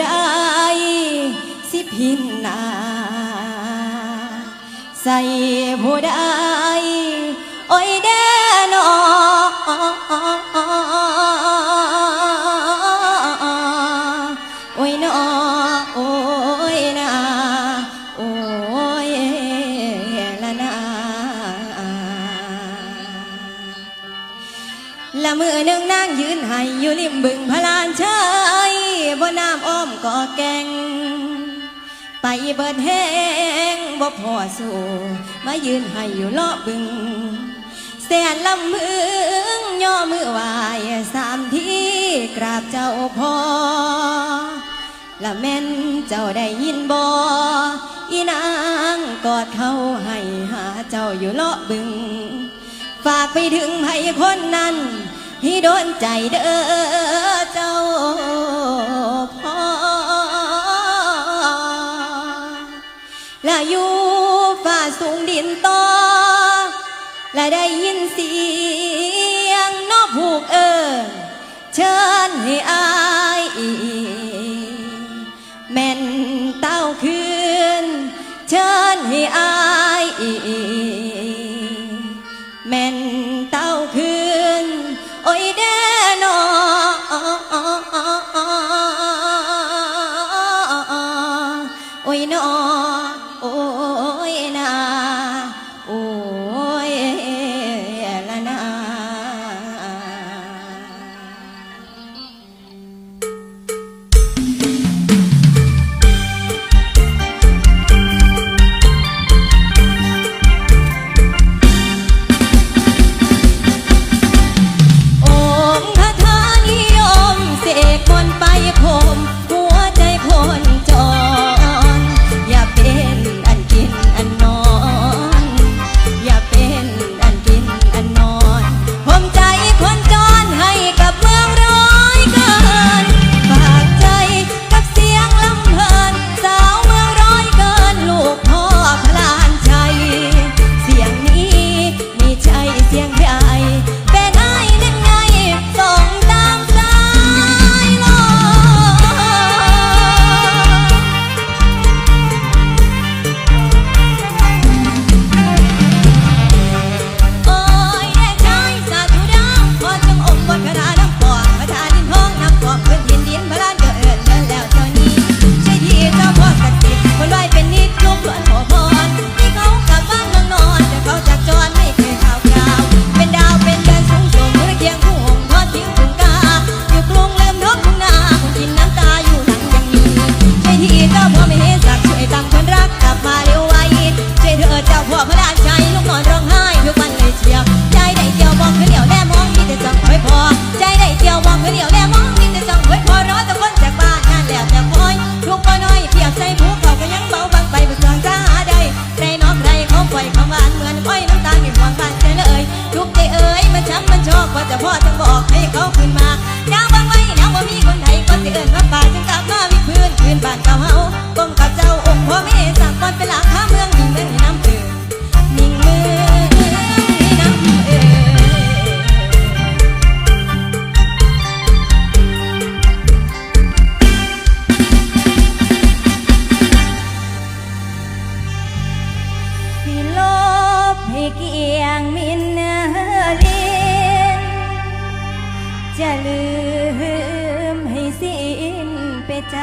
ได้สิพินนา ใส่ผู้ใดโอ้ยเด้อนอโอ้ยนอโอยนาโอ้ยละนาละมือหนึ่งนางยืนให้อยู่ริมบึงพลานเชิ บ่น้ำอ้อมก็แกงไปเบิดแห้งบ่พอสู้มายืนให้อยู่เลาะบึงแสนลำมืงย่อมือวายสามที่กราบเจ้าพอละแม่นเจ้าได้ยินบออีนางกอดเขาให้หาเจ้าอยู่เลาะบึง ฝากไปถึงให้คนนั้นที่โดนใจเด้อ อยู่ฝ่าสูงดินตอและได้ยินเสียงนกผูกเอิญเชิญให้อายอีแม่นเต้าคืน เชิญให้อายอีแม่นเต้าคืน โอ้ยเด่นอโอ้ยนอ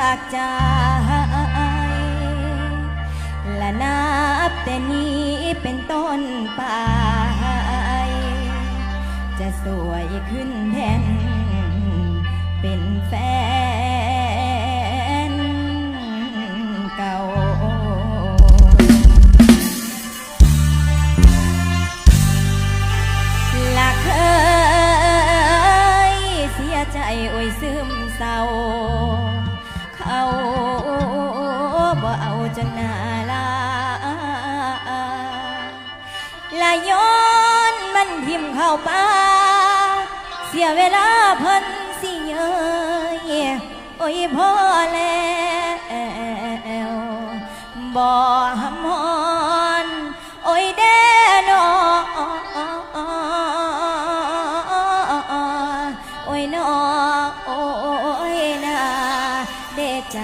ากใจและนับแต่นี้เป็นต้นไป จะสวยขึ้นแทนเป็นแฟนาป้าเสียเวลาพันสิเยยโอ้ยพ่อแล้วบ่หมหอนโอ้ยเด้นอโอ้ยนอโอ้ยนาเด้ใจ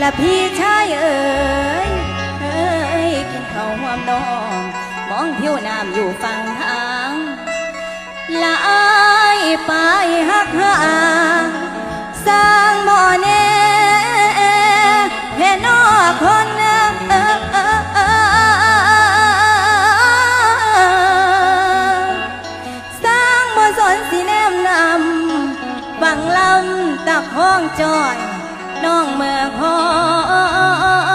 และพี่ชายเอ๋ยเอ้ยกินข้าวหวมน้อง มองผิวน้ำอยู่ฝั่งทางละอายไปหักหาสร้างบ่อเน่เค่นอกคนสร้างบ่สนสีแนมนำฝั่งลำตักห้องจอย น้องเมืองอ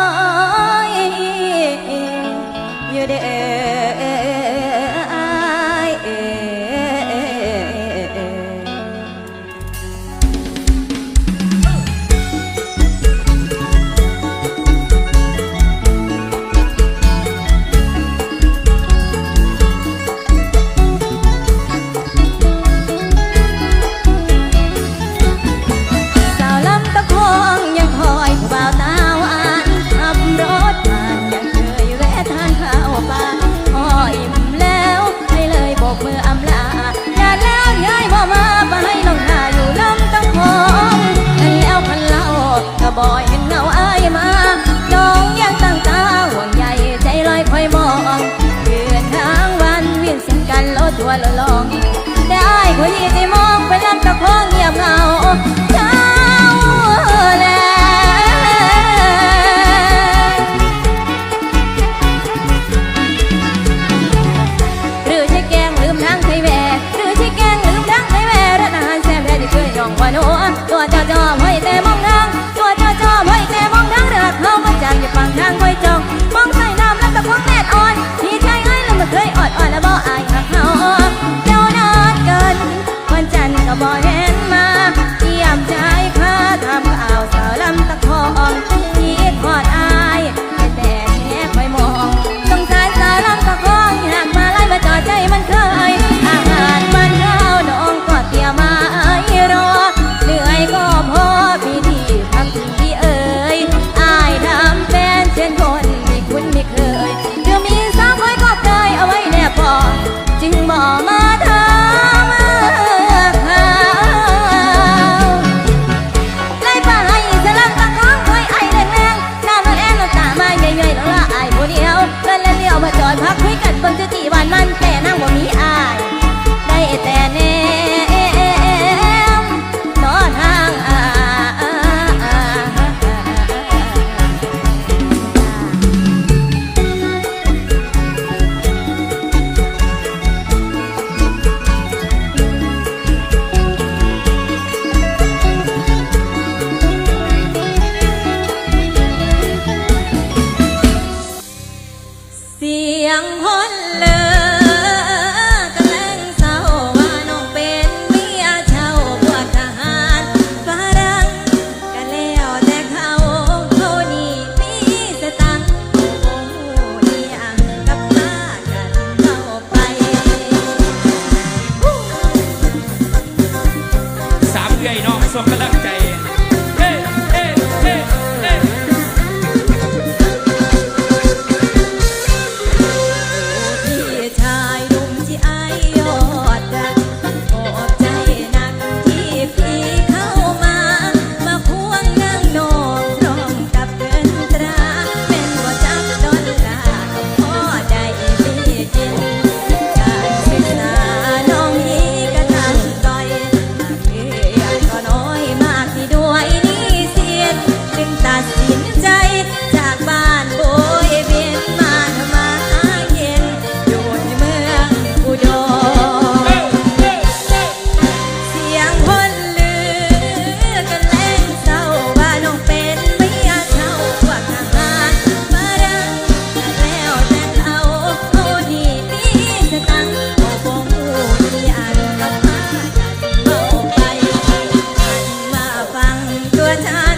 ตัวฉัน